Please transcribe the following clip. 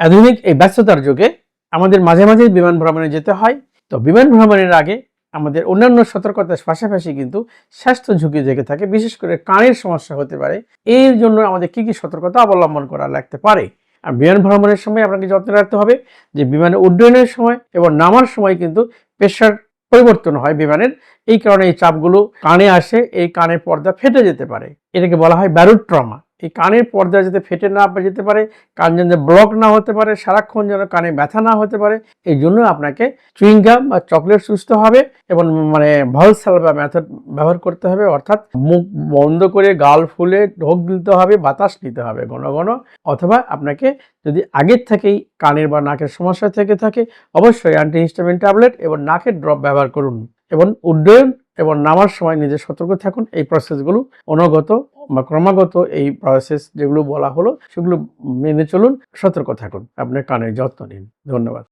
আধুনিক এই ব্যস্ততার যুগে আমাদের মাঝে মাঝে বিমান ভ্রমণে যেতে হয়। তো বিমান ভ্রমণের আগে আমাদের অন্যান্য সতর্কতার পাশাপাশি কিন্তু স্বাস্থ্য ঝুঁকি জেগে থাকে, বিশেষ করে কানের সমস্যা হতে পারে। এর জন্য আমাদের কি কি সতর্কতা অবলম্বন করা লাগতে পারে? আর বিমান ভ্রমণের সময় আপনাকে যত্ন রাখতে হবে যে বিমানে উড্ডয়নের সময় এবং নামার সময় কিন্তু প্রেশার পরিবর্তন হয় বিমানের। এই কারণে এই চাপগুলো কানে আসে, এই কানের পর্দা ফেটে যেতে পারে। এটাকে বলা হয় ব্যারুড ট্রমা। এই কানের পর্দা যাতে ফেটে না যেতে পারে, কান যেন ব্লক না হতে পারে, সারাক্ষণ যেন কানে ব্যথা না হতে পারে, এই জন্য আপনাকে চুইংগাম বা চকলেট সুস্থ হবে এবং মানে ভলসাল বা মেথড ব্যবহার করতে হবে, অর্থাৎ মুখ বন্ধ করে গাল ফুলে ঢোক দিতে হবে, বাতাস নিতে হবে ঘন ঘন, অথবা আপনাকে যদি আগের থেকেই কানের বা নাকের সমস্যা থেকে থাকে, অবশ্যই অ্যান্টিহিস্টামিন ট্যাবলেট এবং নাকের ড্রপ ব্যবহার করুন এবং উড্ডয়ন এবং নামার সময় নিজে সতর্ক থাকুন। এই প্রসেসগুলো অনগত বা ক্রমাগত এই প্রসেস যেগুলো বলা হলো, সেগুলো মেনে চলুন, সতর্ক থাকুন। আপনার কানের যত্ন নিন। ধন্যবাদ।